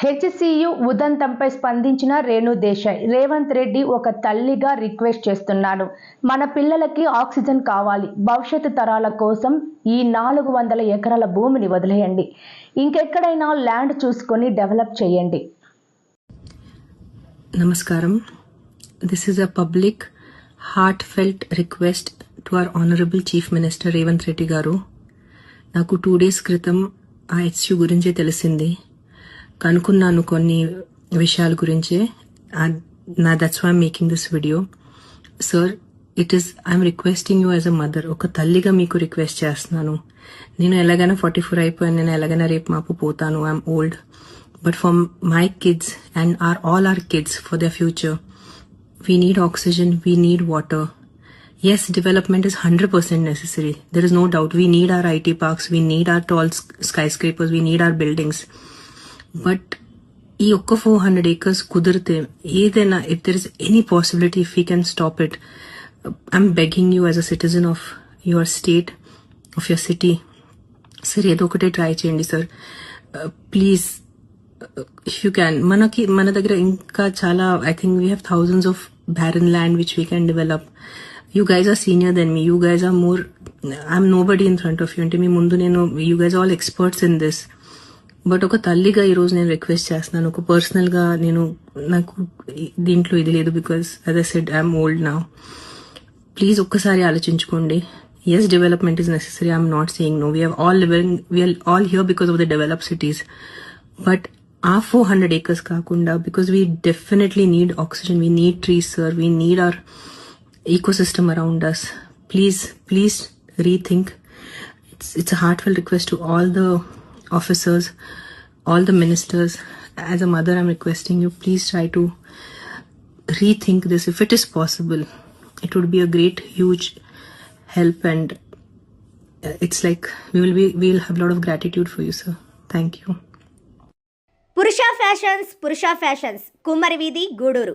HCU ఉదంతంపై స్పందించిన రేణు దేశాయ్ రేవంత్ రెడ్డి ఒక తల్లిగా రిక్వెస్ట్ చేస్తున్నాను మన పిల్లలకి ఆక్సిజన్ కావాలి. భవిష్యత్తు తరాల కోసం ఈ నాలుగు వందల ఎకరాల భూమిని వదిలేయండి. ఇంకెక్కడైనా ల్యాండ్ చూసుకొని డెవలప్ చేయండి. Namaskaram. This a public heartfelt request to our honourable chief minister Revanth Reddy garu. నాకు టూ డేస్ క్రితం ఆ హెచ్యు గురించే తెలిసింది. కనుక్కున్నాను కొన్ని విషయాల గురించే. నా that's why making this video sir it is I'm requesting you as a mother ఒక తల్లిగా మీకు రిక్వెస్ట్ చేస్తున్నాను. నేను ఎలాగైనా ఫార్టీ ఫోర్ అయిపోయాను. నేను ఎలాగైనా రేపు మాపు పోతాను. I'm old but for my kids and our all our kids for the future we need oxygen we need water Yes, development is 100% necessary. There is no doubt. We need our IT parks, we need our tall sk- skyscrapers, we need our buildings. But ఈ ఒక్క four hundred acres కుదిరితే ఏదైనా if there is any possibility if you can stop it I'm begging you as a citizen of your state of your city sir ఏదో ఒకటే try చేయండి sir please if you can మనకి మన దగ్గర ఇంకా చాలా I think we have thousands of barren land which we can develop you guys are senior then me you guys are more I'm nobody in front of you అంటే మీ ముందు నేను you guys all experts in this but ఒక తల్లిగా ఈరోజు నేను request చేస్తున్నాను. ఒక పర్సనల్గా నేను నాకు దీంట్లో ఇది లేదు బికాస్ అదే సెడ్ ఐఎమ్ ఓల్డ్ నా ప్లీజ్ ఒక్కసారి ఆలోచించుకోండి. Yes development is necessary I'm not saying no we are all living we are all here because of the develop cities but ఆ ఫోర్ హండ్రెడ్ ఏకర్స్ కాకుండా because we definitely need oxygen we need trees sir we need our ecosystem around us. Please, please rethink. It's, it's a heartfelt request to all the officers, all the ministers. As a mother, I'm requesting you, please try to rethink this if it is possible. It would be a great, huge help, and uh, it's like we will be, we'll have a lot of gratitude for you, sir. Thank you. Purusha Fashions, Purusha Fashions, Kumar ವೀದಿ Guduru.